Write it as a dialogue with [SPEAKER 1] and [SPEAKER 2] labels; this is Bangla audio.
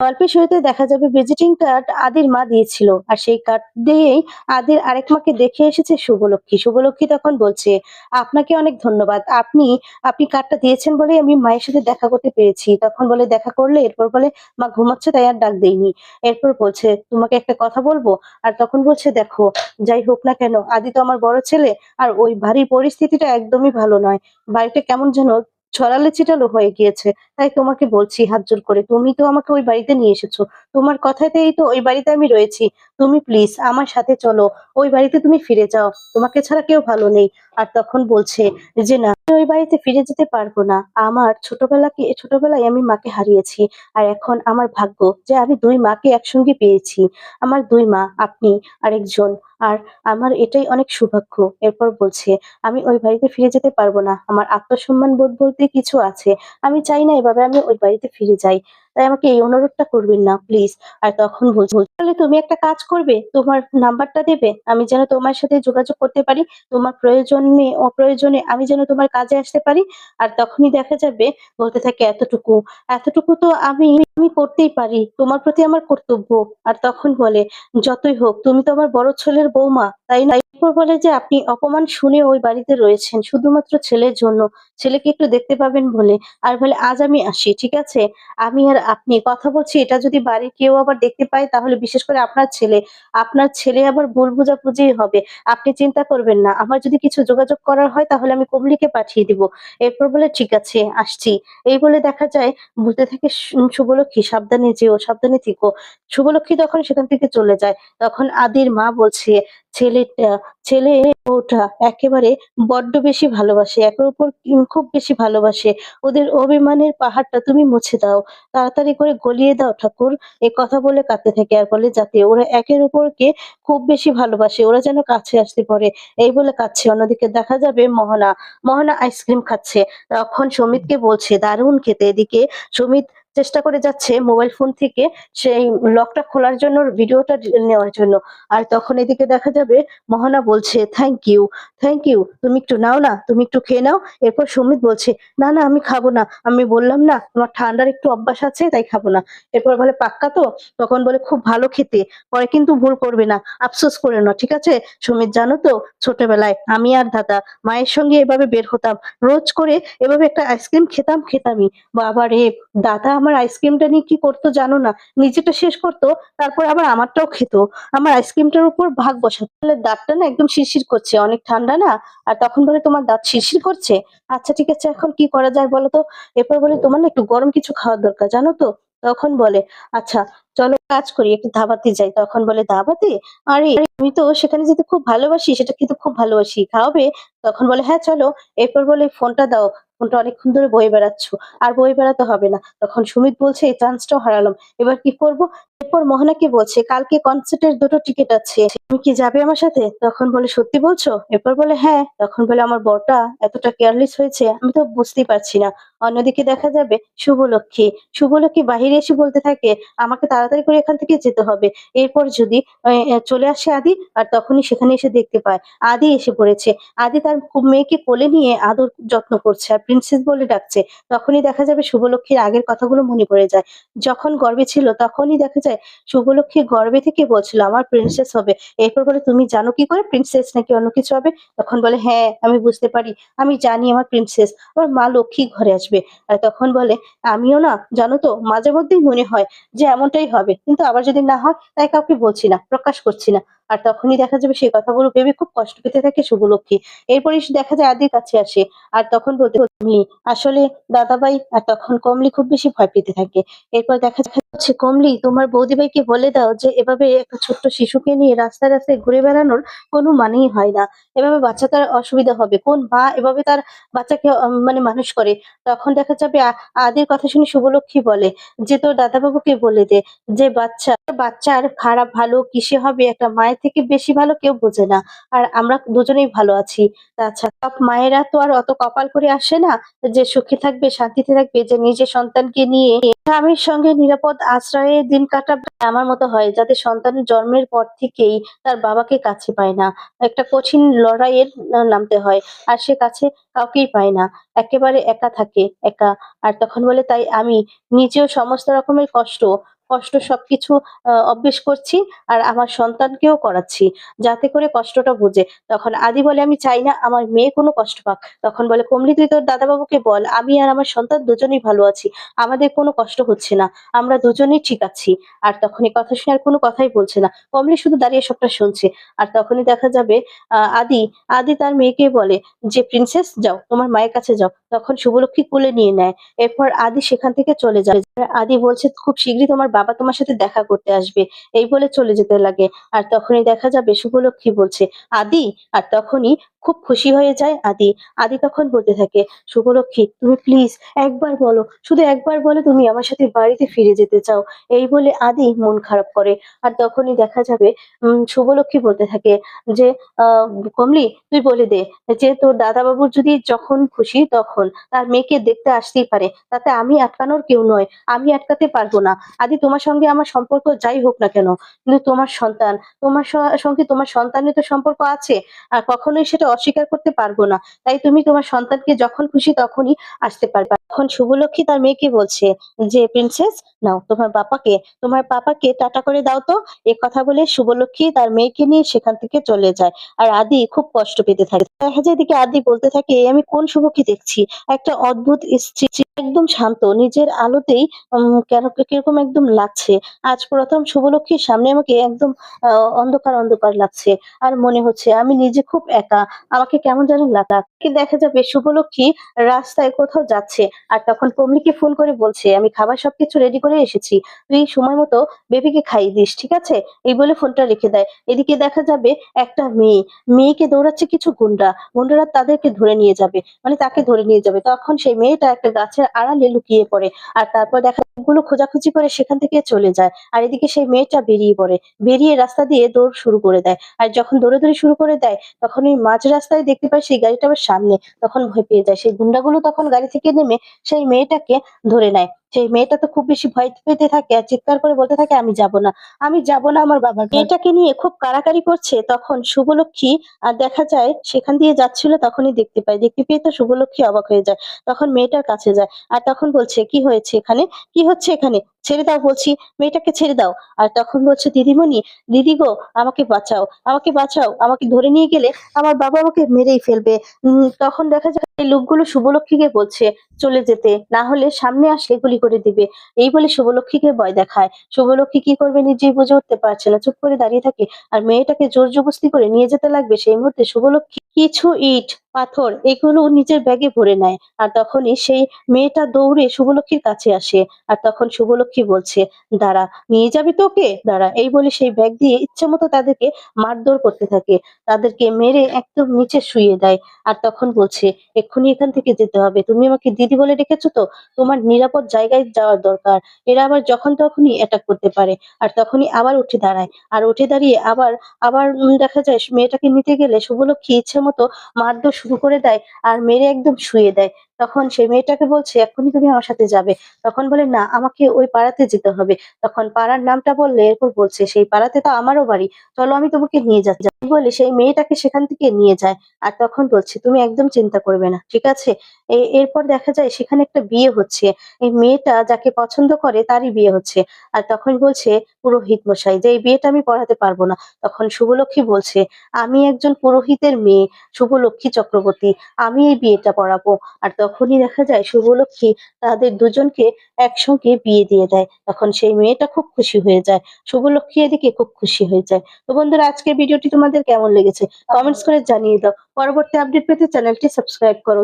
[SPEAKER 1] গল্পের শুরুতে দেখা যাবে ভিজিটিং কার্ড আদির মা দিয়েছিল। আর সেই কার্ড দিয়েই আদির আরেক মাকে দেখে এসেছে শুভলক্ষ্মী। শুভলক্ষ্মী তখন বলছে, আপনাকে অনেক ধন্যবাদ। আপনি আপনি কার্ডটা দিয়েছেন বলে আমি মায়ের সাথে দেখা করতে পেরেছি। তখন বলে, দেখা করলে? এরপর বলে, মা ঘুমাচ্ছে তাই আর ডাক দেয়নি এরপর বলছে, তোমাকে একটা কথা বলব? আর তখন বলছে, দেখো, যাই হোক না কেন, আদি তো আমার বড় ছেলে, আর ওই বাড়ির পরিস্থিতিটা একদমই ভালো নয়। বাড়িটা কেমন যেন ছড়ালে ছিটালো হয়ে গিয়েছে। তাই তোমাকে বলছি, হাত জোর করে, তুমি তো আমাকে ওই বাড়িতে নিয়ে এসেছ। তোমার কথাতেই তো ওই বাড়িতে আমি রয়েছি। তুমি প্লিজ আমার সাথে চলো। ওই বাড়িতে তুমি ফিরে যাও। তোমাকে ছাড়া কেউ ভালো নেই। আর তখন বলছে যে, না ওই বাড়িতে ফিরে যেতে পারব না। আমার ছোটবেলাকে, ছোটবেলায় আমি মাকে হারিয়েছি আর এখন আমার ভাগ্য যে আমি দুই মাকে একসঙ্গে পেয়েছি। আমার দুই মা, আপনি, আরেকজন আর আমার এটাই অনেক সৌভাগ্য। এরপর বলছে, আমি ওই বাড়িতে ফিরে যেতে পারব না। আমার আত্মসম্মান বোধ বলতে কিছু আছে। আমি চাই না এভাবে আমি ওই বাড়িতে ফিরে যাই। তাই আমাকে এই অনুরোধটা করবেন না প্লিজ আর তখন বলছে তাহলে তুমি একটা কাজ করবে, তোমার নাম্বারটা দেবে, আমি যেন তোমার সাথে যোগাযোগ করতে পারি, তোমার প্রয়োজনে, অপ্রয়োজনে আমি যেন তোমার কাজে আসতে পারি, আর তখনই দেখা যাবে, বলতে থাকে এতটুকু। এতটুকু তো আমি আমি করতেই পারি, তোমার প্রতি আমার কর্তব্য। আর তখন বলে, যতই হোক, তুমি তো আমার বড় ছেলের বৌমা, তাই না? এরপর বলে যে, আপনি অপমান শুনে ওই বাড়িতে রয়েছেন, শুধুমাত্র ছেলের জন্য। ছেলেকে একটু দেখতে পাবেন বলে। আর বলে, আজ আমি আসি, ঠিক আছে? আমি আর আপনি কথা বলছি, এটা যদি বাড়ির কেউ আবার দেখতে পায়, তাহলে বিশেষ করে আপনার ছেলে আপনার ছেলে আবার ভুল বুঝাবুঝি হবে। আপনি চিন্তা করবেন না, আমার যদি কিছু যোগাযোগ করার হয়, তাহলে আমি কমলিকে পাঠিয়ে দিব। এরপর বলে ঠিক আছে, আসছি। এই বলে দেখা যায় বলতে থাকে শুভলক্ষ্মী, সাবধানে যেও, সাবধানে থেকো। শুভলক্ষ্মী তখন সেখান থেকে চলে যায়। তখন আদির মা বলছে ছেলেটা ছেলে ওটা একেবারে বড্ড বেশি ভালোবাসে, একের উপর খুব বেশি ভালোবাসে। ওদের অভিমানের পাহাড়টা তুমি মুছে দাও, তাড়াতাড়ি করে গলিয়ে দাও ঠাকুর এ কথা বলে কাঁদতে থাকে। আর বলে, যাতে ওরা একের উপরকে খুব বেশি ভালোবাসে, ওরা যেন কাছে আসতে পারে। এই বলে কাচ্ছে অন্যদিকে দেখা যাবে মোহনা মোহনা আইসক্রিম খাচ্ছে। তখন সমিতকে বলছে, দারুণ খেতে। এদিকে সমিত চেষ্টা করে যাচ্ছে মোবাইল ফোন থেকে সেই লকটা খোলার জন্য ভিডিওটা নেওয়ার জন্য। আর তখন এদিকে দেখা যাবে মহানা বলছে থ্যাংক ইউ থ্যাংক ইউ তুমি একটু নাও না, তুমি একটু খেয়ে নাও। এরপর সুমিত বলছে, না না, আমি খাব না। আমি বললাম, না, তোমার ঠান্ডার একটু অভ্যাস আছে, তাই খাব না। এরপর বলে, পাক্কা তো? তখন বলে, খুব ভালো খেতে, পরে কিন্তু ভুল করবে না, আফসোস করে না ঠিক আছে? সুমিত, জানো তো, ছোটবেলায় আমি আর দাদা মায়ের সঙ্গে এভাবে বের হতাম। রোজ করে এভাবে একটা আইসক্রিম খেতাম, খেতামই। বাবা রে দাদা আমার আইসক্রিমটা নিয়ে কি করতো জানো না? নিজেটা শেষ করতো, তারপর আবার আমারটাও খেত। আমার আইসক্রিমটার উপর ভাগ বসাতো। তাহলে দাঁতটা না একদম শিরশির করছে, অনেক ঠান্ডা না? আর তখন বলে তোমার দাঁত শিরশির করছে? আচ্ছা ঠিক আছে, এখন কি করা যায় বলো তো? এরপর বলে তোমার না একটু গরম কিছু খাওয়ার দরকার, জানো তো? তখন বলে আচ্ছা চলো কাজ করি, একটু ধাবাতে যাই। তখন বলে, ধাবাতে? আরে, আমি তো সেখানে যেতে খুব ভালোবাসি, সেটা খেতে খুব ভালোবাসি। খাওয়াবে? তখন বলে হ্যাঁ চলো। এরপর বলে, ফোনটা দাও। ফোনটা অনেকক্ষণ ধরে বয়ে বেড়াচ্ছ। আর বয়ে বেড়াতে হবে না। তখন সুমিত বলছে, এই চান্সটাও হারালাম। এবার কি করব? এরপর মোহনাকে বলছে, কালকে কনসার্টের দুটো টিকিট আছে। তুমি কি যাবে আমার সাথে? তখন বলে, সত্যি বলছো? এরপর বলে হ্যাঁ। তখন বলে, আমার বরটা এতটা কেয়ারলেস হয়েছে, আমি তো বুঝতেই পারছি না। অন্যদিকে দেখা যাবে শুভলক্ষ্মী। শুভলক্ষ্মী বাহিরে এসে বলতে থাকে, আমাকে তাড়াতাড়ি করে এখান থেকে যেতে হবে। এরপর যদি চলে আসে আদি, আর তখনই সেখানে এসে দেখতে পায়। আদি এসে পড়েছে। আদি তার মেয়েকে কোলে নিয়ে আদর যত্ন করছে আর প্রিন্সেস বলে ডাকছে। তখনই দেখা যাবে শুভলক্ষ্মীর আগের কথাগুলো মনে পড়ে যায়। যখন গর্বে ছিল, তখনই দেখা যায় শুভলক্ষ্মী গর্বে থেকে বলছিল, আমার প্রিন্সেস হবে। এরপর বলে, তুমি জানো কি করে প্রিন্সেস নাকি অন্য কিছু হবে? তখন বলে হ্যাঁ আমি বুঝতে পারি। আমি জানি আমার প্রিন্সেস আমার মা লক্ষ্মী ঘরে আসবে। আর তখন বলে, আমিও না, জানো তো মাঝে মধ্যেই মনে হয় যে এমনটাই হবে। কিন্তু আবার যদি না হয়, তাই কাউকে বলছি না, প্রকাশ করছি না। আর তখনই দেখা যাবে সেই কথাগুলো ভেবে খুব কষ্ট পেতে থাকে শুভলক্ষ্মী। এরপরে দেখা যায় আদির কাছে আসে আর তখন বলতে কমলি, আসলে দাদাভাই আর তখন কমলি খুব বেশি ভয় পেতে থাকে। এরপর দেখা যাচ্ছে, কমলি, তোমার বৌদিভাইকে বলে দাও যে এভাবে একটা ছোট্ট শিশুকে নিয়ে রাস্তায় রাস্তায় ঘুরে বেড়ানোর কোনো মানেই হয় না। এভাবে বাচ্চা তার অসুবিধা হবে। কোন মা এভাবে তার বাচ্চাকে মানে মানুষ করে? তখন দেখা যাবে আদির কথা শুনে শুভলক্ষ্মী বলে, যে তোর দাদাবাবুকে বলে দে যে বাচ্চা, বাচ্চার খারাপ ভালো কিসে হবে? একটা মায়ের থেকে বেশি ভালো কেউ বোঝে না। আর আমরা দুজনেই ভালো আছি। তাছাড়া সব মায়েরা তো আর অত কপাল করে আসে না যে সুখে থাকবে, শান্তিতে থাকবে, যে নিজের সন্তানকে নিয়ে স্বামীর সঙ্গে নিরাপদ আশ্রয়ে দিন কাটাবে আমার মতো হয় যাদের সন্তান জন্মের পর থেকেই তার বাবাকে কাছে পায় না। একটা কঠিন লড়াইয়ের নামতে হয় আর সে কাছে কাউকেই পায় না। একেবারে একা থাকে, একা। আর তখন বলে, তাই আমি নিজেও সমস্ত রকমের কষ্ট কষ্ট সবকিছু অভ্যেস করছি আর আমার সন্তানকেও করাচ্ছি। যাতে করে কষ্টটা বুঝে। তখন আদি বলে, "আমি চাই না আমার মেয়ে কোনো কষ্ট পাক।" তখন বলে, "কমলি তুই তোর দাদাবাবুকে বল, আমি আর আমার সন্তান দুজনেই ভালো আছি। আমাদের কোনো কষ্ট হচ্ছে না। আমরা দুজনেই ঠিক আছি।" আর এই কথা শুনে আর কোনো কথাই বলছে না। কমলি শুধু দাঁড়িয়ে সবটা শুনছে। আর তখনই দেখা যাবে আদি, আদি তার মেয়েকে বলে যে, "প্রিন্সেস যাও, তোমার মায়ের কাছে যাও।" তখন শুভলক্ষ্মী কোলে নিয়ে নেয়। এরপর আদি সেখান থেকে চলে যায়। আদি বলছে, "খুব শিগগিরই তোমার বাবা তোমার সাথে দেখা করতে আসবে।" এই বলে চলে যেতে লাগে। আর তখনই দেখা যাবে শুভলক্ষ্মী বলছে, "আদি?" আর তখনই খুব খুশি হয়ে যায় আদি। আদি তখন বলতে থাকে, "শুভলক্ষ্মী তুমি প্লিজ একবার বলো, শুধু একবার বলো তুমি আমার সাথে বাড়িতে ফিরে যেতে চাও।" এই বলে আদি মন খারাপ করে। আর তখনই দেখা যাবে শুভলক্ষ্মী বলতে থাকে যে, "কমলি তুই বলে দে যে তোর দাদাবাবুর যদি যখন খুশি তখন তার মেয়েকে দেখতে আসতেই পারে। তাতে আমি আটকানোর কেউ নয়। আমি আটকাতে পারব না। আদি তোমার সঙ্গে আমার সম্পর্ক যাই হোক না কেন, কিন্তু তোমার সন্তান, তোমার সঙ্গে তোমার সন্তানের তো সম্পর্ক আছে। আর কখনোই সেটা অস্বীকার করতে পারব না। তাই তুমি তোমার সন্তানকে যখন খুশি তখনই আসতে পারবে তখন শুভলক্ষ্মী তার মেয়েকে বলছে যে, "প্রিন্সেস নাও তোমার পাপাকে, তোমার পাপাকে টাটা করে দাও তো।" এ কথা বলে শুভলক্ষ্মী তার মেয়েকে নিয়ে সেখান থেকে চলে যায়। আর আদি খুব কষ্ট পেতে থাকে। দেখা যায় এদিকে আদি বলতে থাকে, আমি কোন শুভকে দেখছি? একটা অদ্ভুত স্ত্রী, একদম শান্ত, নিজের আলোতেই কেন কীরকম একদম লাগছে। আজ ১ম শুভলক্ষ্মীর সামনে আমাকে একদম অন্ধকার, অন্ধকার লাগছে। আর মনে হচ্ছে আমি নিজে খুব একা। আমাকে কেমন যেন লাগা" দেখা যাবে শুভলক্ষ্মী রাস্তায় কোথাও যাচ্ছে। আর তখন কমলিকে ফোন করে বলছে, "আমি খাবার সবকিছু রেডি করে এসেছি। তুই সময় মতো বেবিকে খাইয়ে দিস, ঠিক আছে?" এই বলে ফোনটা রেখে দেয়। এদিকে দেখা যাবে একটা মেয়ে, মেয়েকে দৌড়াচ্ছে কিছু গুন্ডা। গুন্ডারা তাদেরকে ধরে নিয়ে যাবে। মানে তাকে ধরে নিয়ে যাবে। তখন সেই মেয়েটা একটা গাছের আড়ালে লুকিয়ে পড়ে। আর তারপর দেখা গুলো খোঁজাখুঁজি করে সেখান থেকে চলে যায়। আর এদিকে সেই মেয়েটা বেরিয়ে পড়ে। বেরিয়ে রাস্তা দিয়ে দৌড় শুরু করে দেয়। আর যখন দৌড়ে দৌড়াদৌড়ি শুরু করে দেয়, তখন ওই মাঝ রাস্তায় দেখতে পায় সেই গাড়িটা আবার সামনে। তখন ভয় পেয়ে যায়। সেই গুন্ডাগুলো তখন গাড়ি থেকে নেমে সেই মেয়েটাকে ধরে নেয়। সেই মেয়েটা তো খুব বেশি ভয় পেতে থাকে আর চিৎকার করে বলতে থাকে, "আমি যাব না। আমি যাব না আমার ঘর।" মেয়েটাকে নিয়ে খুব কাড়াকাড়ি করছে। তখন শুভলক্ষ্মী আ দেখা যায় সেখান দিয়ে যাচ্ছিল তখনই দেখতে পায়। দেখতে পেয়ে তো শুভলক্ষ্মী অবাক হয়ে যায়। তখন মেয়েটার কাছে যায়। আর তখন বলছে, "কি হয়েছে এখানে? কি হচ্ছে এখানে? ছেড়ে দাও বলছি। মেয়েটাকে ছেড়ে দাও।" আর তখন বলছে, "দিদিমণি, দিদি গো আমাকে বাঁচাও, আমাকে বাঁচাও। আমাকে ধরে নিয়ে গেলে আমার বাবা আমাকে মেরেই ফেলবে।" তখন দেখা যায় লোকগুলো শুভলক্ষ্মীকে বলছে চলে যেতে। না হলে সামনে আসলে গুলি করে দিবে। এই বলে শুভলক্ষীকে ভয় দেখায়। শুভলক্ষী কি করবে নিজেই বুঝে উঠতে পারছে না। চুপ করে দাঁড়িয়ে থাকে। আর মেয়েটাকে জোর জবস্তি করে নিয়ে যেতে লাগবে সেই মুহূর্তে শুভলক্ষী কিছু ইট, পাথর এগুলো নিজের ব্যাগে ভরে নেয়। আর তখনই সেই মেয়েটা দৌড়ে শুভলক্ষ্মীর কাছে আসে। আর তখন শুভলক্ষ্মী বলছে, "দাঁড়া, নিয়ে যাবি তো ওকে? দাঁড়া।" এই বলে সেই ব্যাগ দিয়ে ইচ্ছেমতো তাদেরকে মারধর করতে থাকে। তাদেরকে মেরে একদম নিচে শুয়ে দেয়। আর তখন বলছে, "এক্ষুনি এখান থেকে যেতে হবে। তুমি আমাকে দিদি বলে ডেকেছো তো? তোমার নিরাপদ জায়গায় যাওয়ার দরকার। এরা আবার যখন তখনই অ্যাটাক করতে পারে।" আর তখনই আবার উঠে দাঁড়ায়। আর উঠে দাঁড়িয়ে আবার আবার দেখা যায় মেয়েটাকে নিতে গেলে শুভলক্ষ্মী ইচ্ছেমতো মারধর শুরু করে দেয় আর মেরে একদম শুয়ে দেয়। তখন সেই মেয়েটাকে বলছে, "এক্ষুনি তুমি আমার সাথে যাবে।" তখন বলে, "না, আমাকে ওই পাড়াতে যেতে হবে।" তখন পাড়ার নামটা বললে এরপর বলছে, "সেই পাড়াতে তো আমারও বাড়ি। চলো আমি তোমাকে নিয়ে যাচ্ছি।" বলে সেই মেয়েটাকে সেখান থেকে নিয়ে যায়। আর তখন বলছে, "তুমি একদম চিন্তা করবে না। ঠিক আছে?" এরপর দেখা যায় সেখানে একটা বিয়ে হচ্ছে। এই মেয়েটা যাকে পছন্দ করে তারই বিয়ে হচ্ছে। আর তখন বলছে পুরোহিত মশাই যে, "এই বিয়েটা আমি পড়াতে পারব না।" তখন শুভলক্ষ্মী বলছে, "আমি একজন পুরোহিতের মেয়ে, শুভলক্ষ্মী চক্রবর্তী। আমি এই বিয়েটা পড়াবো।" আর তখনই দেখা যায় শুভলক্ষ্মী তাদের দুজনকে একসঙ্গে বিয়ে দিয়ে দেয়। তখন সেই মেয়েটা খুব খুশি হয়ে যায়। শুভলক্ষ্মী এদিকে খুব খুশি হয়ে যায়। তো বন্ধুরা আজকের ভিডিওটি তোমাদের কেমন লেগেছে? কমেন্টস করে জানিয়ে দাও। পরবর্তী আপডেট পেতে চ্যানেলটি সাবস্ক্রাইব করো।